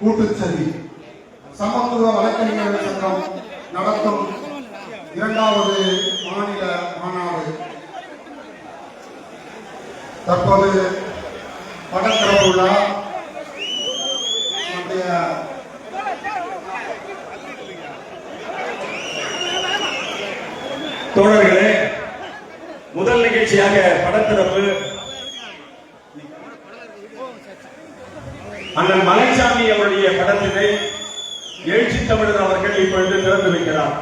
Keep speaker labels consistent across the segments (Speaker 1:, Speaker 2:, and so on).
Speaker 1: கூட்டுச்சதி சமத்துவ வழக்கறிஞர்கள் சங்கம் நடத்தும் இரண்டாவது மாநில மாநாடு. தற்போது படத்திறப்பு விழா. நம்முடைய
Speaker 2: தோழர்களே முதல் நிகழ்ச்சியாக படத்திறப்பு அண்ணன் மலைச்சாமி அவருடைய படத்தினை எழுச்சி தமிழர் அவர்கள் இப்பொழுது திறந்து வைக்கிறார்.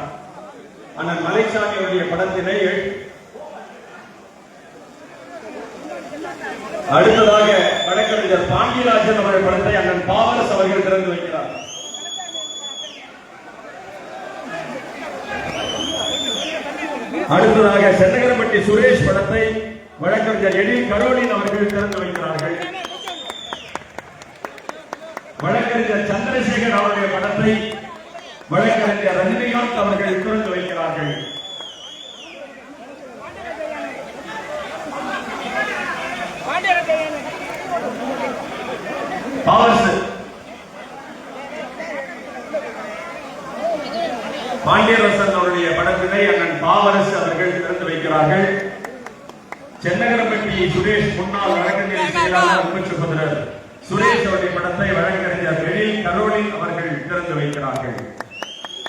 Speaker 2: அண்ணன் மலைசாமி அவருடைய படத்தினை அடுத்ததாக வழக்கறிஞர் பாண்டியராஜன் அவருடைய படத்தை அண்ணன் பாவரஸ் அவர்கள் திறந்து வைக்கிறார். அடுத்ததாக சென்னகரப்பட்டி சுரேஷ் படத்தை வழக்கறிஞர் எடி கரோலின் அவர்கள் திறந்து வைக்கிறார்கள். வழக்கறிஞர் சந்திரசேகர் அவருடைய படத்தை வழக்கறிஞர் ரஜினிகாந்த் அவர்கள் திறந்து வைக்கிறார்கள். பாண்டியரசன் அவருடைய படத்தினை அண்ணன் பாவரசு அவர்கள் திறந்து வைக்கிறார்கள். சென்னகரப்பட்டி சுரேஷ் முன்னாள் வழக்கறிஞர் செயலாளர் உபச்சுபதிரர் சுரேஷ் படத்தை வழக்கறிஞர் எழில் கரோலின் அவர்கள் திறந்து வைக்கிறார்கள்.